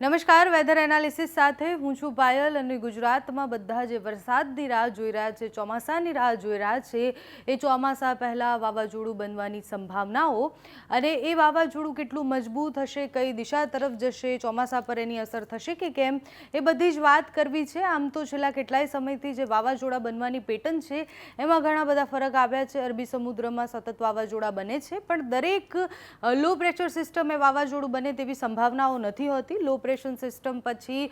નમસ્કાર weather analysis સાથે હું છું પાયલ અને ગુજરાતમાં બધા જે વરસાદની રાહ જોઈ રહ્યા છે, ચોમાસાની રાહ જોઈ રહ્યા છે, એ ચોમાસા પહેલાં વાવાઝોડું બનવાની સંભાવનાઓ અને એ વાવાઝોડું કેટલું મજબૂત હશે, કઈ દિશા તરફ જશે, ચોમાસા પર એની અસર થશે કે કેમ, એ બધી જ વાત કરવી છે. આમ તો છેલ્લા કેટલાય સમયથી જે વાવાઝોડા બનવાની પેટર્ન છે, એમાં ઘણા બધા ફરક આવ્યા છે. અરબી સમુદ્રમાં સતત વાવાઝોડા બને છે, પણ દરેક લો પ્રેશર સિસ્ટમ એ વાવાઝોડું બને તેવી સંભાવનાઓ નથી હોતી. લો પ્રેશર સિસ્ટમ પછી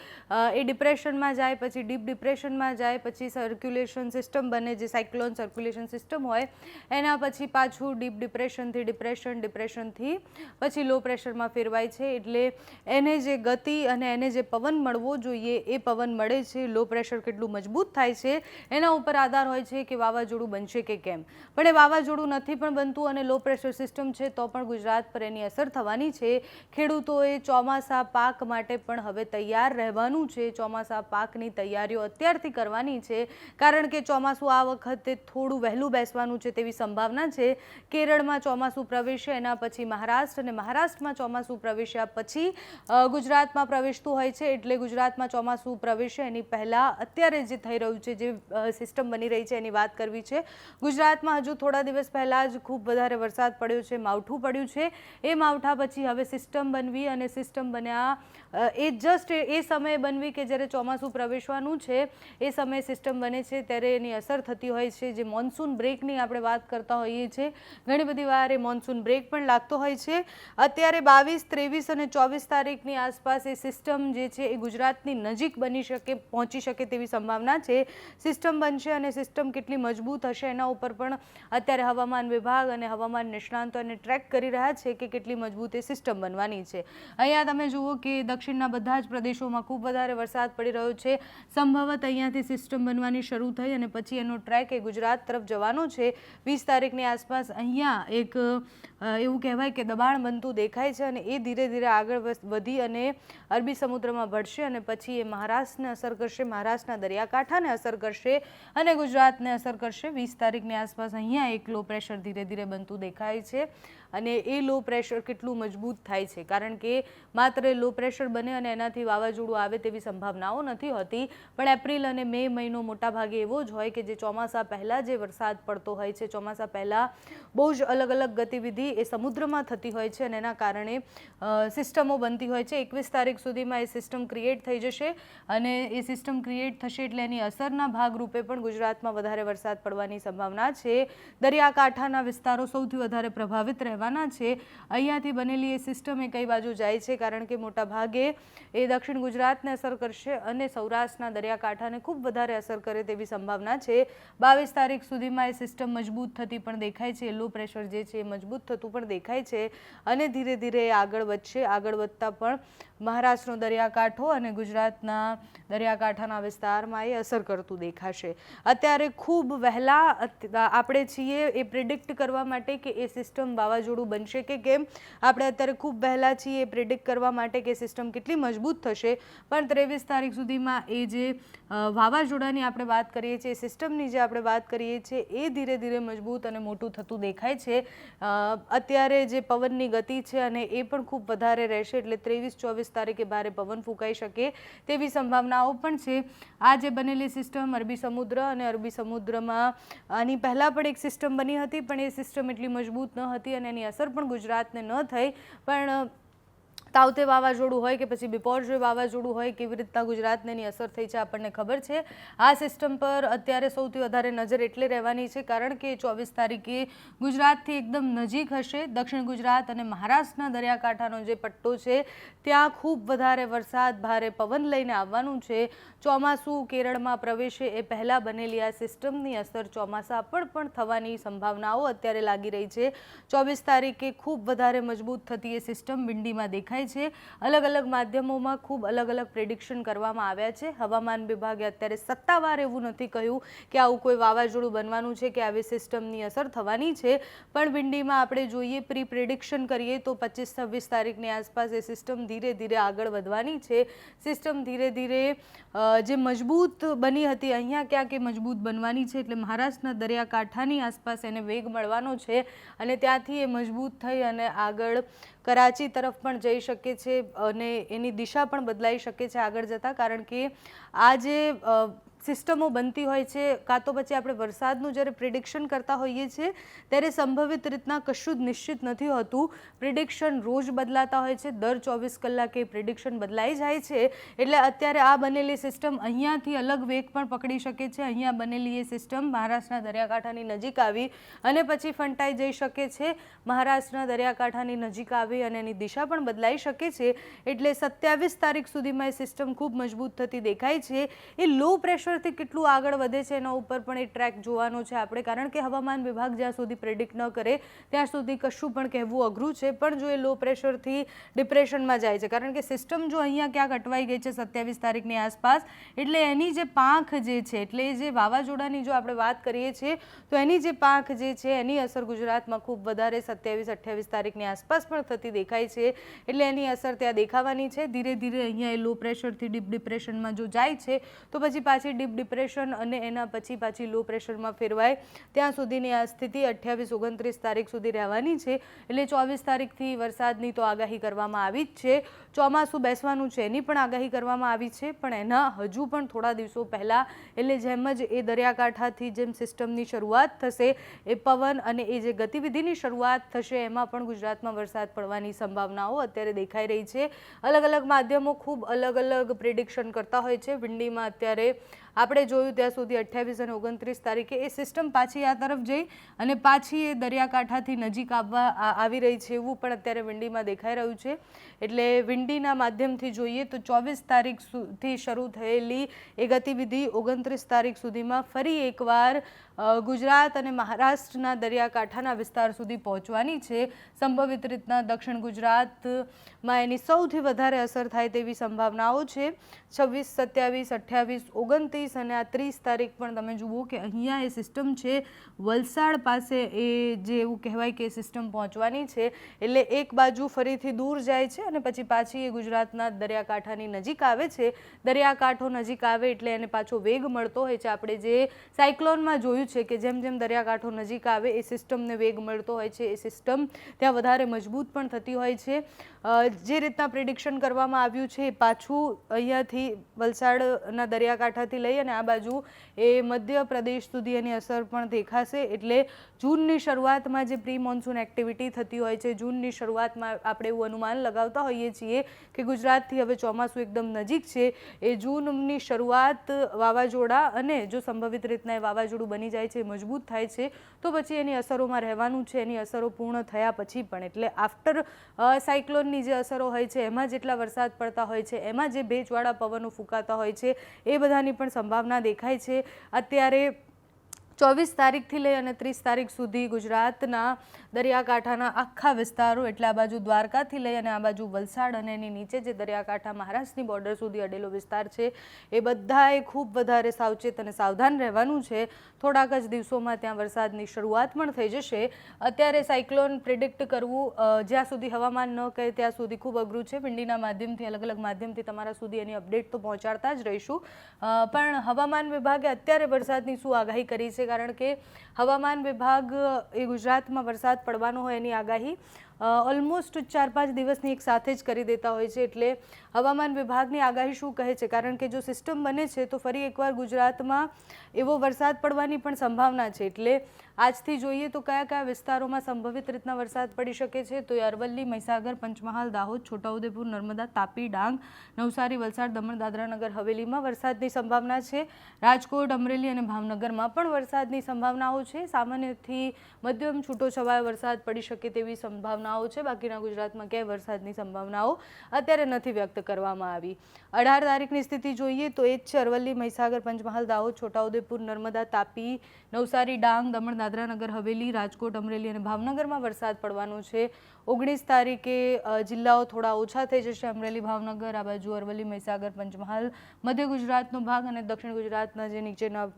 એ ડિપ્રેશનમાં જાય, પછી ડીપ ડિપ્રેશનમાં જાય, પછી સર્ક્યુલેશન સિસ્ટમ બને, જે સાયક્લોન સર્ક્યુલેશન સિસ્ટમ હોય, એના પછી પાછું ડીપ ડિપ્રેશનથી ડિપ્રેશન, ડિપ્રેશનથી પછી લો પ્રેશરમાં ફેરવાય છે. એટલે એને જે ગતિ અને એને જે પવન મળવો જોઈએ, એ પવન મળે છે. લો પ્રેશર કેટલું મજબૂત થાય છે. એના ઉપર આધાર હોય છે કે વાવાઝોડું બનશે કે કેમ. પણ એ વાવાઝોડું નથી પણ બનતું અને લો પ્રેશર સિસ્ટમ છે, તો પણ ગુજરાત પર એની અસર થવાની છે. ખેડૂતોએ ચોમાસા પાક માટે પણ હવે તૈયાર રહેવાનું છે. ચોમાસા પાકની તૈયારીઓ અત્યારથી કરવાની છે. કારણ કે ચોમાસું આ વખતે થોડું વહેલું બેસવાનું છે તેવી સંભાવના છે. કેરળમાં ચોમાસું પ્રવેશે, એના પછી મહારાષ્ટ્ર અને મહારાષ્ટ્રમાં ચોમાસું પ્રવેશ્યા પછી ગુજરાતમાં પ્રવેશતું હોય છે. એટલે ગુજરાતમાં ચોમાસું પ્રવેશે એની પહેલાં અત્યારે જે થઈ રહ્યું છે, જે સિસ્ટમ બની રહી છે એની વાત કરવી છે. ગુજરાતમાં હજુ થોડા દિવસ પહેલાં જ ખૂબ વધારે વરસાદ પડ્યો છે, માવઠું પડ્યું છે. એ માવઠા પછી હવે સિસ્ટમ બનવી અને સિસ્ટમ બન્યા એ જસ્ટ એ સમયે બનવી કે જ્યારે ચોમાસું પ્રવેશવાનું છે, એ સમયે સિસ્ટમ બને છે, ત્યારે એની અસર થતી હોય છે. જે મોન્સૂન બ્રેકની આપણે વાત કરતા હોઈએ છીએ ઘણી બધી વાર એ મોન્સૂન બ્રેક પણ લાગતો હોય છે. અત્યારે બાવીસ, ત્રેવીસ અને ચોવીસ તારીખની આસપાસ એ સિસ્ટમ જે છે, એ ગુજરાતની નજીક બની શકે, પહોંચી શકે તેવી સંભાવના છે. સિસ્ટમ બનશે અને સિસ્ટમ કેટલી મજબૂત હશે એના ઉપર પણ અત્યારે હવામાન વિભાગ અને હવામાન નિષ્ણાંતો એને ટ્રેક કરી રહ્યા છે કે કેટલી મજબૂત એ સિસ્ટમ બનવાની છે. અહીંયા તમે જુઓ કે દક્ષિણના બધા જ પ્રદેશોમાં ખૂબ વધારે વરસાદ પડી રહ્યો છે. સંભવત અહીંયાથી સિસ્ટમ બનવાની શરૂ થઈ અને પછી એનો ટ્રેક એ ગુજરાત તરફ જવાનો છે. વીસ તારીખની આસપાસ અહીંયા એક એવું કહેવાય કે દબાણ બનતું દેખાય છે અને એ ધીરે ધીરે આગળ વધી અને અરબી સમુદ્રમાં ભળશે અને પછી એ મહારાષ્ટ્રને અસર કરશે, મહારાષ્ટ્રના દરિયાકાંઠાને અસર કરશે અને ગુજરાતને અસર કરશે. વીસ તારીખની આસપાસ અહીંયા એક લો પ્રેશર ધીરે ધીરે બનતું દેખાય છે. અને એ લો પ્રેશર કેટલું મજબૂત થાય છે? કારણ કે માત્ર લો પ્રેશર બને અને એનાથી વાવાઝોડું આવે તેવી સંભાવનાઓ નથી હોતી. પણ એપ્રિલ અને મે મહિનો મોટાભાગે એવો જ હોય કે જે ચોમાસા પહેલાં જે વરસાદ પડતો હોય છે, ચોમાસા પહેલાં બહુ જ અલગ અલગ ગતિવિધિ એ સમુદ્રમાં થતી હોય છે અને એના કારણે સિસ્ટમો બનતી હોય છે. એકવીસ તારીખ સુધીમાં એ સિસ્ટમ ક્રિએટ થઈ જશે અને એ સિસ્ટમ ક્રિએટ થશે એટલે એની અસરના ભાગરૂપે પણ ગુજરાતમાં વધારે વરસાદ પડવાની સંભાવના છે. દરિયાકાંઠાના વિસ્તારો સૌથી વધારે પ્રભાવિત રહેવાના છે. અહીંયાથી બનેલી એ સિસ્ટમ એ કઈ બાજુ જાય છે? કારણ કે મોટા ભાગે એ દક્ષિણ ગુજરાતને અસર કરશે અને સૌરાષ્ટ્રના દરિયાકાંઠાને ખૂબ વધારે અસર કરે તેવી સંભાવના છે. બાવીસ તારીખ સુધીમાં એ સિસ્ટમ મજબૂત થતી પણ દેખાય છે. લો પ્રેશર જે છે એ મજબૂત થતું પણ દેખાય છે અને ધીરે ધીરે આગળ વધશે. આગળ વધતા પણ મહારાષ્ટ્રનો દરિયાકાંઠો અને ગુજરાતના દરિયાકાંઠાના વિસ્તારમાં એ અસર કરતું દેખાશે. અત્યારે ખૂબ વહેલા આપણે છીએ એ પ્રિડિક્ટ કરવા માટે કે એ સિસ્ટમ વાવાઝોડું બનશે કે કેમ? આપણે અત્યારે ખૂબ વહેલા છીએ એ પ્રિડિક્ટ કરવા માટે કે સિસ્ટમ કેટલી મજબૂત થશે? પણ ત્રેવીસ તારીખ સુધીમાં એ જે વાવાઝોડાની આપણે વાત કરીએ છીએ સિસ્ટમની જે આપણે વાત કરીએ છીએ, એ ધીરે ધીરે મજબૂત અને મોટું થતું દેખાય છે. અત્યારે જે પવનની ગતિ છે અને એ પણ ખૂબ વધારે રહેશે એટલે ત્રેવીસ ચોવીસ તારીખે ભારે પવન ફૂંકાઈ શકે તેવી સંભાવનાઓ પણ છે. આ જે બનેલી સિસ્ટમ અરબી સમુદ્ર અને અરબી સમુદ્રમાં, આની પહેલાં પણ એક સિસ્ટમ બની હતી, પણ એ સિસ્ટમ એટલી મજબૂત ન હતી અને એની અસર પણ ગુજરાતને ન થઈ. પણ તાવતે વાવાઝોડું હોય કે પછી બિપોરજોય વાવાઝોડું હોય, કેવી રીતના ગુજરાતને એની અસર થઈ છે આપણને ખબર છે. આ સિસ્ટમ પર અત્યારે સૌથી વધારે નજર એટલે રહેવાની છે, કારણ કે ચોવીસ તારીખે ગુજરાતથી એકદમ નજીક હશે. દક્ષિણ ગુજરાત અને મહારાષ્ટ્રના દરિયાકાંઠાનો જે પટ્ટો છે, ત્યાં ખૂબ વધારે વરસાદ, ભારે પવન લઈને આવવાનું છે. ચોમાસું કેરળમાં પ્રવેશે એ પહેલાં બનેલી આ સિસ્ટમની અસર ચોમાસા પર પણ થવાની સંભાવનાઓ અત્યારે લાગી રહી છે. ચોવીસ તારીખે ખૂબ વધારે મજબૂત થતી એ સિસ્ટમ વિંડીમાં દેખાય છે. અલગ અલગ માધ્યમોમાં ખૂબ અલગ અલગ પ્રેડિક્શન કરવામાં આવ્યા છે. હવામાન વિભાગે અત્યારે સત્તાવાર એવું નથી કહ્યું કે આવું કોઈ વાવાઝોડું બનવાનું છે કે આવી સિસ્ટમની અસર થવાની છે. પણ વિંડીમાં આપણે જોઈએ પ્રી પ્રેડિક્શન કરીએ તો પચીસ છવ્વીસ તારીખની આસપાસ એ સિસ્ટમ ધીરે ધીરે આગળ વધવાની છે. સિસ્ટમ ધીરે ધીરે જે મજબૂત બની હતી, અહીંયા ક્યાંક એ મજબૂત બનવાની છે એટલે મહારાષ્ટ્રના દરિયાકાંઠાની આસપાસ એને વેગ મળવાનો છે અને ત્યાંથી એ મજબૂત થઈ અને આગળ કરાચી તરફ પણ જઈ શકે છે અને એની દિશા પણ બદલાઈ શકે છે આગળ જતાં, કારણ કે આ જે સિસ્ટમો બનતી હોય છે, કાં તો પછી આપણે વરસાદનું જ્યારે પ્રિડિક્શન કરતા હોઈએ છીએ, ત્યારે સંભવિત રીતના કશું જ નિશ્ચિત નથી હોતું. પ્રિડિક્શન રોજ બદલાતા હોય છે, દર ચોવીસ કલાકે પ્રિડિક્શન બદલાઈ જાય છે. એટલે અત્યારે આ બનેલી સિસ્ટમ અહીંયાથી અલગ વેગ પણ પકડી શકે છે. અહીંયા બનેલી એ સિસ્ટમ મહારાષ્ટ્રના દરિયાકાંઠાની નજીક આવી અને પછી ફંટાઈ જઈ શકે છે. મહારાષ્ટ્રના દરિયાકાંઠાની નજીક આવી અને એની દિશા પણ બદલાઈ શકે છે. એટલે સત્યાવીસ તારીખ સુધીમાં એ સિસ્ટમ ખૂબ મજબૂત થતી દેખાય છે. એ લો પ્રેશરથી કેટલું આગળ વધે છે એના ઉપર પણ એ ટ્રેક જોવાનો છે આપણે. કારણ કે હવામાન વિભાગ જ્યાં સુધી પ્રેડિક્ટ ન કરે, ત્યાં સુધી કશું પણ કહેવું અઘરું છે. પણ જો એ લો પ્રેશરથી ડિપ્રેશનમાં જાય છે, કારણ કે સિસ્ટમ જો અહીંયા ક્યાંક અટવાઈ ગઈ છે સત્યાવીસ તારીખની આસપાસ, એટલે એની જે પાંખ જે છે, એટલે જે વાવાઝોડાની જો આપણે વાત કરીએ છીએ, તો એની જે પાંખ જે છે, એની અસર ગુજરાતમાં ખૂબ વધારે સત્યાવીસ, અઠ્યાવીસ તારીખની આસપાસ પણ થતી દેખાય છે. એટલે એની અસર ત્યાં દેખાવાની છે. ધીરે ધીરે અહીંયા એ લો પ્રેશરથી ડીપ ડિપ્રેશનમાં જો જાય છે, તો પછી પાછી ડીપ ડિપ્રેશન અને એના પછી પાછી લો પ્રેશરમાં ફેરવાય. ત્યાં સુધીની આ સ્થિતિ અઠ્યાવીસ ઓગણત્રીસ તારીખ સુધી રહેવાની છે. એટલે ચોવીસ તારીખથી વરસાદની તો આગાહી કરવામાં આવી જ છે. ચોમાસું બેસવાનું છે એની પણ આગાહી કરવામાં આવી છે. પણ એના હજુ પણ થોડા દિવસો પહેલાં, એટલે જેમ જ એ દરિયાકાંઠાથી જેમ સિસ્ટમની શરૂઆત થશે, એ પવન અને એ જે ગતિવિધિની શરૂઆત થશે, એમાં પણ ગુજરાતમાં વરસાદ પડવાની સંભાવનાઓ અત્યારે દેખાઈ રહી છે. અલગ અલગ માધ્યમો ખૂબ અલગ અલગ પ્રિડિક્શન કરતા હોય છે. વિંડીમાં અત્યારે આપણે જોયું ત્યાં સુધી અઠ્યાવીસ અને ઓગણત્રીસ તારીખે એ સિસ્ટમ પાછી આ તરફ જઈ અને પાછી એ દરિયાકાંઠાથી નજીક આવવા આવી રહી છે એવું પણ અત્યારે વિંડીમાં દેખાઈ રહ્યું છે. એટલે વિંડીના માધ્યમથી જોઈએ તો ચોવીસ તારીખ સુધી શરૂ થયેલી એ ગતિવિધિ ઓગણત્રીસ તારીખ સુધીમાં ફરી એકવાર ગુજરાત અને મહારાષ્ટ્રના દરિયાકાંઠાના વિસ્તાર સુધી પહોંચવાની છે. સંભવિત રીતના દક્ષિણ ગુજરાતમાં એની સૌથી વધારે અસર થાય તેવી સંભાવનાઓ છે. છવ્વીસ, સત્યાવીસ, અઠ્યાવીસ, ઓગણત્રીસ અને આ ત્રીસ તારીખ પણ તમે જુઓ કે અહીંયા એ સિસ્ટમ છે. વલસાડ પાસે એ જે એવું કહેવાય કે સિસ્ટમ પહોંચવાની છે. એટલે એક બાજુ ફરીથી દૂર જાય છે અને પછી પાછી એ ગુજરાતના દરિયાકાંઠાની નજીક આવે છે. દરિયાકાંઠો નજીક આવે એટલે એને પાછો વેગ મળતો હોય છે. આપણે જે સાયક્લોનમાં જોયું છે કે જેમ જેમ દરિયાકાંઠો નજીક આવે, એ સિસ્ટમને વેગ મળતો હોય છે, એ સિસ્ટમ ત્યાં વધારે મજબૂત પણ થતી હોય છે. જે રીતના પ્રિડિક્શન કરવામાં આવ્યું છે પાછું અહીંયાથી વલસાડના દરિયાકાંઠાથી લઈ અને આ બાજુ એ મધ્ય પ્રદેશ સુધી એની અસર પણ દેખાશે. એટલે જૂનની શરૂઆતમાં જે પ્રી મોન્સૂન એક્ટિવિટી થતી હોય છે, જૂનની શરૂઆતમાં આપણે એવું અનુમાન લગાવતા હોઈએ છીએ કે ગુજરાતથી હવે ચોમાસું એકદમ નજીક છે. એ જૂનની શરૂઆત વાવાઝોડા અને જો સંભવિત રીતના એ વાવાઝોડું બની જાય છે, મજબૂત થાય છે, તો પછી એની અસરોમાં રહેવાનું છે. એની અસરો પૂર્ણ થયા પછી પણ, એટલે આફ્ટર સાયક્લોનની જે અસરો હોય છે, એમાં જેટલા વરસાદ પડતા હોય છે, એમાં જે ભેજવાળા પવનો ફૂંકાતા હોય છે, એ બધાની પણ સંભાવના દેખાય છે. અત્યારે ચોવીસ તારીખથી લઈ અને ત્રીસ તારીખ સુધી ગુજરાતના દરિયાકાંઠાના આખા વિસ્તારો, એટલે આ બાજુ દ્વારકાથી લઈ અને આ બાજુ વલસાડ અને એની નીચે જે દરિયાકાંઠા મહારાષ્ટ્રની બોર્ડર સુધી અડેલો વિસ્તાર છે, એ બધાએ ખૂબ વધારે સાવચેત અને સાવધાન રહેવાનું છે. થોડાક જ દિવસોમાં ત્યાં વરસાદની શરૂઆત પણ થઈ જશે. અત્યારે સાયક્લોન પ્રિડિક્ટ કરવું જ્યાં સુધી હવામાન ન કહે ત્યાં સુધી ખૂબ અઘરું છે. પિંડીના માધ્યમથી, અલગ અલગ માધ્યમથી તમારા સુધી એની અપડેટ તો પહોંચાડતા જ રહીશું. પણ હવામાન વિભાગે અત્યારે વરસાદની શું આગાહી કરી છે કારણ કે હવામાન વિભાગ એ ગુજરાતમાં વરસાદ પડવાનો હોય એની આગાહી ઓલમોસ્ટ ચાર પાંચ દિવસની એક સાથે જ કરી દેતા હોય છે એટલે હવામાન વિભાગની આગાહી શું કહે છે? કારણ કે જો સિસ્ટમ બને છે તો ફરી એકવાર ગુજરાતમાં એવો વરસાદ પડવાની પણ સંભાવના છે. એટલે આજથી જોઈએ તો કયા કયા વિસ્તારોમાં સંભવિત રીતના વરસાદ પડી શકે છે? તો અરવલ્લી મહીસાગર, પંચમહાલ, દાહોદ, છોટાઉદેપુર, નર્મદા, તાપી, ડાંગ, નવસારી, વલસાડ, દમણ દાદરા નગર હવેલીમાં વરસાદની સંભાવના છે. રાજકોટ, અમરેલી અને ભાવનગરમાં પણ વરસાદની સંભાવનાઓ છે. સામાન્યથી મધ્યમ છૂટો છવાયો વરસાદ પડી શકે તેવી સંભાવનાઓ છે. બાકીના ગુજરાતમાં ક્યાંય વરસાદની સંભાવનાઓ અત્યારે નથી વ્યક્ત કરવામાં આવી. અઢાર તારીખની સ્થિતિ જોઈએ તો એ જ છે. અરવલ્લી, મહીસાગર, પંચમહાલ, દાહોદ, છોટાઉદેપુર, નર્મદા, તાપી, નવસારી, ડાંગ, દમણ દાદરા નગર હવેલી, રાજકોટ, અમરેલી અને ભાવનગરમાં વરસાદ પડવાનો છે. ઓગણીસ તારીખે જિલ્લાઓ થોડા ઓછા થઈ જશે. અમરેલી, ભાવનગર, આ બાજુ અરવલ્લી, મહીસાગર, પંચમહાલ, મધ્ય ગુજરાતનો ભાગ અને દક્ષિણ ગુજરાતના જે નીચેના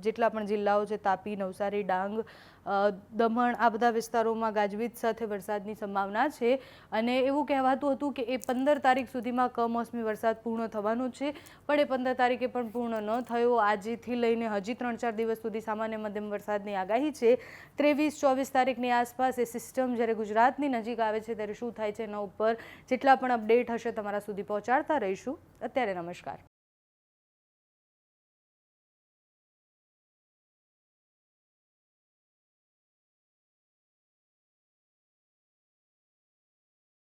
જેટલા પણ જિલ્લાઓ છે, તાપી, નવસારી, ડાંગ દમણ આ બધા વિસ્તારોમાં ગાજવીજ સાથે વરસાદની સંભાવના છે અને એવું કહેવાતું હતું કે એ પંદર તારીખ સુધીમાં કમોસમી વરસાદ પૂર્ણ થવાનો છે. પણ એ પંદર તારીખે પણ પૂર્ણ ન થયો. આજથી લઈને હજી ત્રણ ચાર દિવસ સુધી સામાન્ય મધ્યમ વરસાદની આગાહી છે. ત્રેવીસ, ચોવીસ તારીખની આસપાસ એ સિસ્ટમ જ્યારે ગુજરાતની નજીક આવે છે ત્યારે શું થાય છે એના ઉપર જેટલા પણ અપડેટ હશે તમારા સુધી પહોંચાડતા રહીશું. અત્યારે નમસ્કાર.